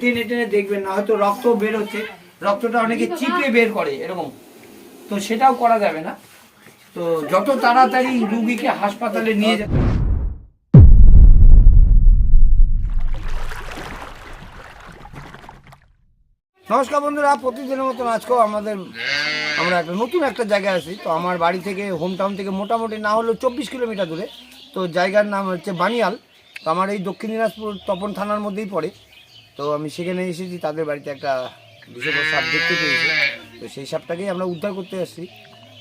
টেনে টেনে দেখবেন না, হয়তো রক্ত বের হচ্ছে রক্তটা অনেকে চিপে বের করে এরকম। তো সেটাও করা যাবে না। তো যত তাড়াতাড়ি রুগীকে হাসপাতালে নিয়ে যাবে। নমস্কার বন্ধুরা, প্রতিদিনের মতন আজকেও আমাদের আমরা একটা নতুন একটা জায়গায় আছি। তো আমার বাড়ি থেকে হোম টাউন থেকে মোটামুটি না হলেও চব্বিশ কিলোমিটার দূরে। তো জায়গার নাম হচ্ছে বানিয়াল। তো আমার এই দক্ষিণ দিনাজপুর তপন থানার মধ্যেই পড়ে। তো আমি সেখানে এসেছি, তাদের বাড়িতে একটা বিশেষ সাপ দেখতে পেয়েছি। তো সেই সাপটাকেই আমরা উদ্ধার করতে আসছি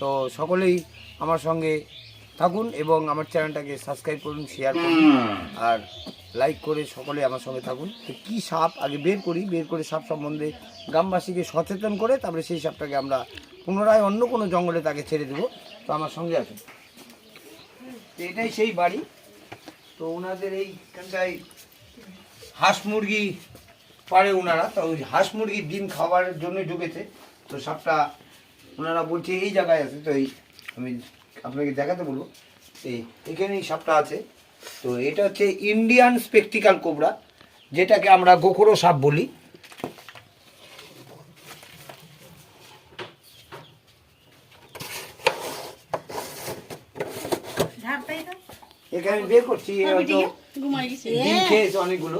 তো সকলেই আমার সঙ্গে থাকুন এবং আমার চ্যানেলটাকে সাবস্ক্রাইব করুন শেয়ার করুন, আর লাইক করে সকলে আমার সঙ্গে থাকুন। তো কী সাপ? আগে বের করি, বের করে সাপ সম্বন্ধে গ্রামবাসীকে সচেতন করে, তারপরে সেই সাপটাকে আমরা পুনরায় অন্য কোনো জঙ্গলে তাকে ছেড়ে দেবো। তো আমার সঙ্গে আসুন তো এটাই সেই বাড়ি। তো ওনাদের এইখানটায় হাঁস মুরগি পারে ওনারা তো ওই হাঁস মুরগির ডিম খাওয়ার জন্য ঢুকেছে। তো সাপটা ওনারা বলছে, এই জায়গায় আছে। তো এই আমি আপনাকে দেখাতে বলব। এই এখানেই সাপটা আছে। তো এটা হচ্ছে ইন্ডিয়ান স্পেকটিক্যাল কোবরা যেটাকে আমরা গোখরো সাপ বলি। এখানে আমি বের করছি ডিম খেয়েছে অনেকগুলো।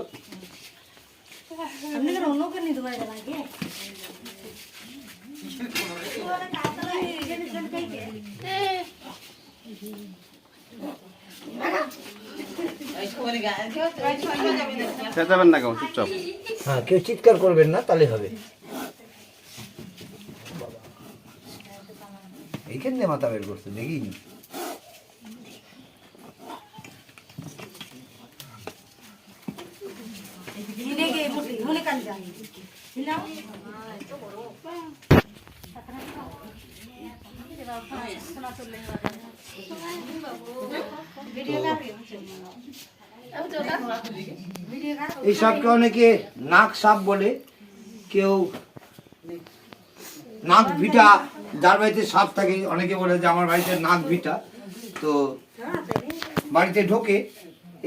চেঁচাবেন না কেমন চুপচাপ। হ্যাঁ কেউ চিৎকার করবেন না, তাহলে হবে। এইখান দিয়ে মাথা বের করছে দেখি এই সাপকে অনেকে নাক সাপ বলে, কেউ নাক ভিটা, যার বাড়িতে সাপ থাকে, অনেকে বলে যে আমার বাড়িতে নাক ভিটা। তো বাড়িতে ঢোকে,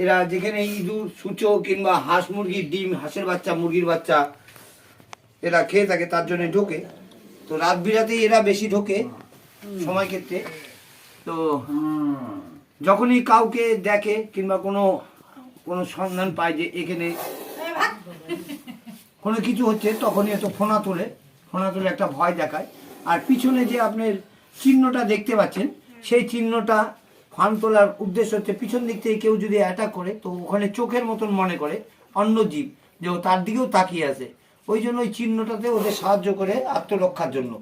এরা যেখানে ইঁদুর, সূচো কিংবা হাঁস মুরগির ডিম, হাঁসের বাচ্চা, মুরগির বাচ্চা, এরা খেয়ে থাকে, তার জন্য ঢোকে। তো রাত বিরাতে এরা বেশি ঢোকে। সময় ক্ষেত্রে। তো যখনই কাউকে দেখে কিংবা কোনো কোনো সন্ধান পায় যে এখানে কোনো কিছু হচ্ছে তখনই এত ফোনা তোলে ফোনা তুলে একটা ভয় দেখায়। আর পিছনে যে আপনার চিহ্নটা দেখতে পাচ্ছেন সেই চিহ্নটা ফান তোলার উদ্দেশ্য হচ্ছে পিছন দিক থেকে কেউ যদি অ্যাটাক করে তো ওখানে চোখের মতন মনে করে অন্য জীব যে ও তার দিকেও তাকিয়ে আছে। ওই জন্য ওই চিহ্নটাতে ওদের সাহায্য করে আত্মরক্ষার জন্য।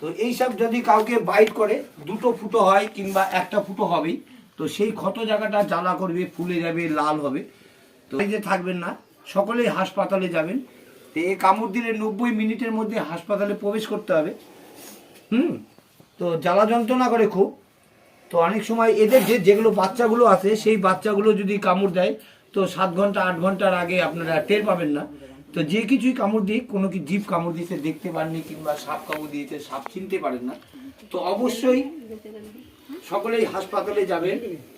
তো এইসব যদি কাউকে বাইট করে, দুটো ফুটো হয় কিংবা একটা ফুটো হবেই, তো সেই ক্ষত জায়গাটা জ্বালা করবে, ফুলে যাবে, লাল হবে। তো বাড়িতে থাকবেন না, সকলেই হাসপাতালে যাবেন। তো এই কামড় দিলে নব্বই মিনিটের মধ্যে হাসপাতালে প্রবেশ করতে হবে। হুম? তো জ্বালা যন্ত্রণা করে খুব। তো অনেক সময় এদের যে যেগুলো বাচ্চাগুলো আছে, সেই বাচ্চাগুলো যদি কামড় দেয়, তো সাত ঘণ্টা, আট ঘণ্টার আগে আপনারা টের পাবেন না। তো যে কিছুই কামড় দিই কোনো কি জীব কামড় দিতে দেখতে পাননি কিংবা সাপ কামড় দিয়েছে, সাপ চিনতে পারেন না। তো অবশ্যই সকলেই হাসপাতালে যাবেন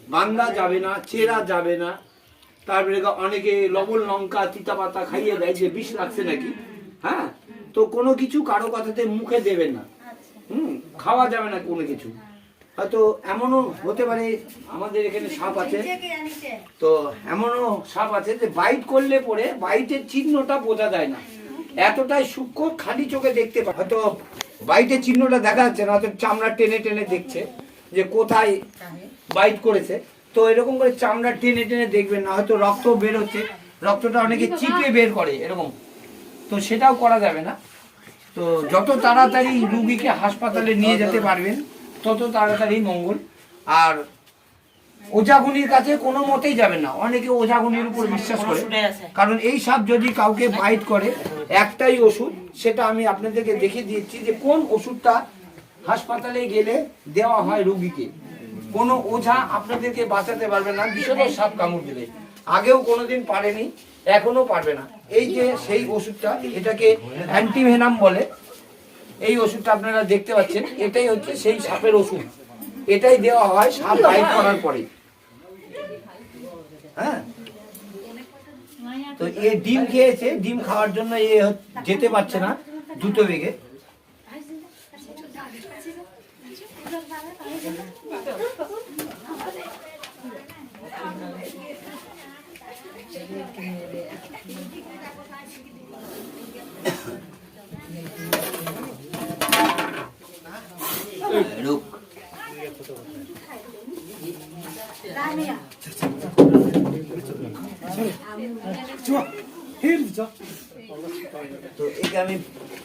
বাংলা যাবে না, চেরা যাবে না। তারপরে অনেকে লবণ, লঙ্কা তিতা পাতা খাইয়ে দেয়, যে বিষ লাগছে নাকি? হ্যাঁ? তো কোনো কিছু কারও কথাতে মুখে দেবেন না। হুম? খাওয়া যাবে না কোনো কিছু। হয়তো এমনও হতে পারে আমাদের এখানে সাপ আছে। তো এমনও সাপ আছে যে বাইট করলে পরে বাইটের চিহ্নটা বোঝা যায় না। এতটাই সূক্ষ্ম খালি চোখে দেখতে পায়। হয়তো বাইটের চিহ্নটা দেখা যাচ্ছে না, হয়তো চামড়া টেনে টেনে দেখছে যে কোথায় বাইট করেছে। তো এরকম করে চামড়া টেনে টেনে দেখবেন না, হয়তো রক্ত বের হচ্ছে। রক্তটা অনেকে চিপে বের করে এরকম। তো সেটাও করা যাবে না। তো যত তাড়াতাড়ি রুগীকে হাসপাতালে নিয়ে যেতে পারবেন তত তাড়াতাড়ি মঙ্গল। আর ওঝাগুনির কাছে কোনো মতেই যাবেন না। অনেকে ওঝাগুনির উপর বিশ্বাস করে। কারণ এই সাপ যদি কাউকে বাইট করে একটাই ওষুধ সেটা আমি আপনাদেরকে দেখিয়ে দিয়েছি যে কোন ওষুধটা হাসপাতালে গেলে দেওয়া হয় রুগীকে। কোনো ওঝা আপনাদেরকে বাঁচাতে পারবে না বিষধর সাপ কামড় দিলে। আগেও কোনোদিন পারেনি এখনও পারবে না। এই যে সেই ওষুধটা এটাকে অ্যান্টিভেনাম বলে। এই ওষুধটা আপনারা দেখতে পাচ্ছেন, এটাই হচ্ছে সেই সাপের ওষুধ। এটাই দেওয়া হয় সাপ বাইট করার পরে। হ্যাঁ? তো এ ডিম খেয়েছে, ডিম খাওয়ার জন্য এ যেতে পারছে না দুটো বেগে। রুক তো একে আমি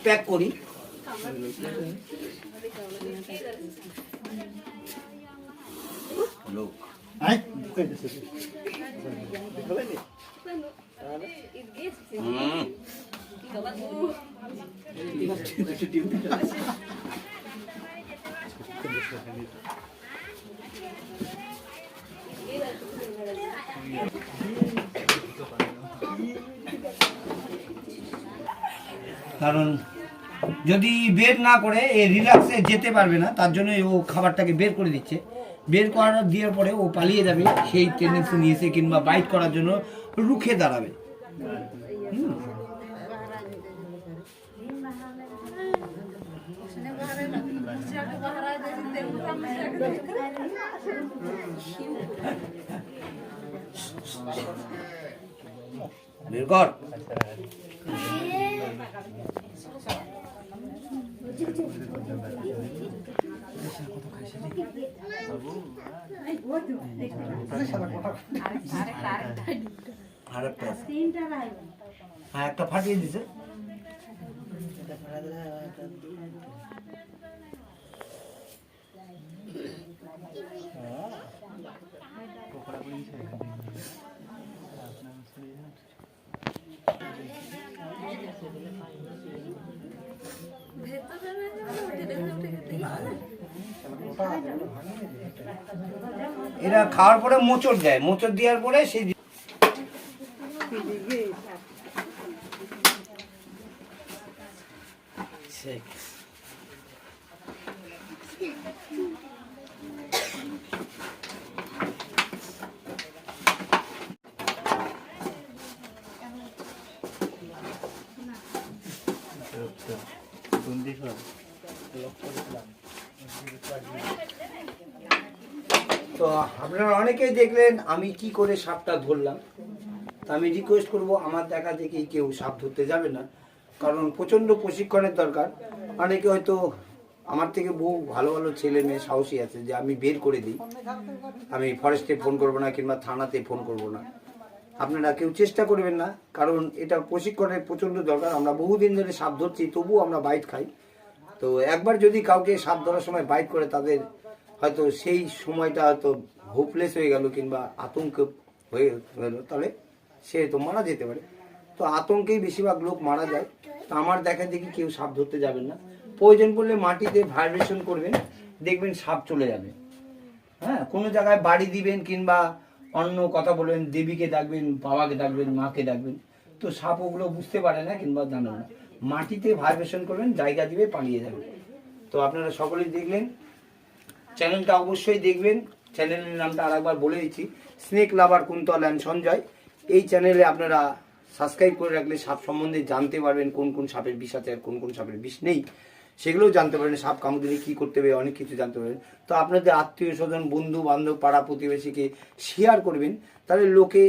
প্যাক করি লোক হুম। কারণ যদি বের না করে, এ রিল্যাক্সে যেতে পারবে না, তার জন্য ও খাবারটাকে বের করে দিচ্ছে। বের করার দেওয়ার পরে ও পালিয়ে যাবে সেই টেন্ডেন্সি নিয়েছে কিংবা বাইট করার জন্য রুখে দাঁড়াবে। একটা হ্যাঁ একটা ফাটিয়ে দিছে। এরা খাওয়ার পরে মোচড় দেয় মোচড় দেওয়ার পরে সেই ঠিক। তো আপনারা অনেকেই দেখলেন আমি কি করে সাপটা ধরলাম। তা আমি রিকোয়েস্ট করব, আমার দেখা দেখেই কেউ সাপ ধরতে যাবে না। কারণ প্রচণ্ড প্রশিক্ষণের দরকার। অনেকে হয়তো আমার থেকে বহু ভালো ভালো ছেলে মেয়ে সাহসী আছে যে আমি বের করে দিই। আমি ফরেস্টে ফোন করব না কিংবা থানাতে ফোন করব না। আপনারা কেউ চেষ্টা করবেন না, কারণ এটা প্রশিক্ষণের প্রচণ্ড দরকার। আমরা বহুদিন ধরে সাপ ধরছি, তবুও আমরা বাইট খাই। তো একবার যদি কাউকে সাপ ধরার সময় বাইট করে, তাদের হয়তো সেই সময়টা হয়তো হোপলেস হয়ে গেল কিংবা আতঙ্ক হয়ে গেল, তাহলে সে তো মারা যেতে পারে। তো আতঙ্কেই বেশিরভাগ লোক মারা যায়। তো আমার দেখা দেখি কেউ সাপ ধরতে যাবেন না। প্রয়োজন পড়লে মাটিতে ভাইব্রেশন করবেন, দেখবেন সাপ চলে যাবে। হ্যাঁ কোনো জায়গায় বাড়ি দিবেন কিংবা অন্য কথা বলবেন, দেবীকে ডাকবেন, বাবাকে ডাকবেন, মাকে ডাকবেন, তো সাপ ওগুলো বুঝতে পারে না কিংবা জানে না। মাটিতে ভাইব্রেশন করবেন, জায়গা দিবে পালিয়ে যাবে তো আপনারা সকলেই দেখলেন। চ্যানেলটা অবশ্যই দেখবেন। চ্যানেলের নামটা আরেকবার বলে দিচ্ছি snake lover Kuntal and Sanjay. এই চ্যানেলে আপনারা সাবস্ক্রাইব করে রাখলে সাপ সম্বন্ধে জানতে পারবেন কোন কোন সাপের বিষ আছে আর কোন কোন সাপের বিষ নেই। সেগুলোও জানতে পারেন, সাপ কামড় কী করতে হবে অনেক কিছু জানতে পারেন। তো আপনাদের আত্মীয় স্বজন, বন্ধু বান্ধব, পাড়া প্রতিবেশীকে শেয়ার করবেন, তাহলে লোকে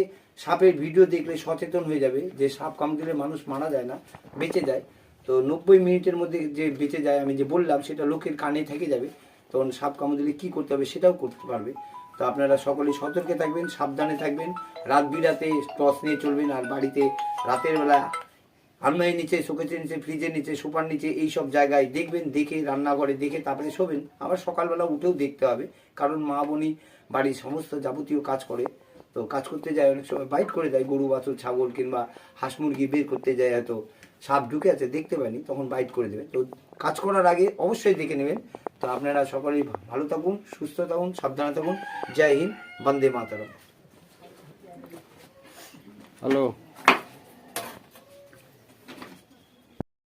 সাপের ভিডিও দেখলে সচেতন হয়ে যাবে যে সাপ কামড় দিলে মানুষ মারা যায় না, বেঁচে যায়। তো নব্বই মিনিটের মধ্যে যে বেঁচে যায়, আমি যে বললাম, সেটা লোকের কানে থেকে যাবে। তখন সাপ কামড় দিলে কী করতে হবে সেটাও করতে পারবে। তো আপনারা সকলেই সতর্কে থাকবেন, সাবধানে থাকবেন, রাত বিরাতে টস নিয়ে চলবেন, আর বাড়িতে রাতের বেলা আলমারির নিচে, শোকেসের নিচে, ফ্রিজের নিচে, সোফার নিচে এই সব জায়গায় দেখবেন, দেখে রান্নাঘরে দেখে তারপরে শোবেন। আবার সকালবেলা উঠেও দেখতে হবে। কারণ মা, বোনই বাড়ির সমস্ত যাবতীয় কাজ করে। তো কাজ করতে যায় অনেক সময়, বাইট করে দেয়। গরু, বাছুর, ছাগল কিংবা হাঁস মুরগি বের করতে যায় হয়তো। সাপ ঢুকে আছে, দেখতে পাইনি তখন বাইট করে দেবে তো কাজ করার আগে অবশ্যই দেখে নেবেন। তো আপনারা সকলেই ভালো থাকুন, সুস্থ থাকুন, সাবধানে থাকুন। জয় হিন্দ, বন্দে মাতারম। হ্যালো।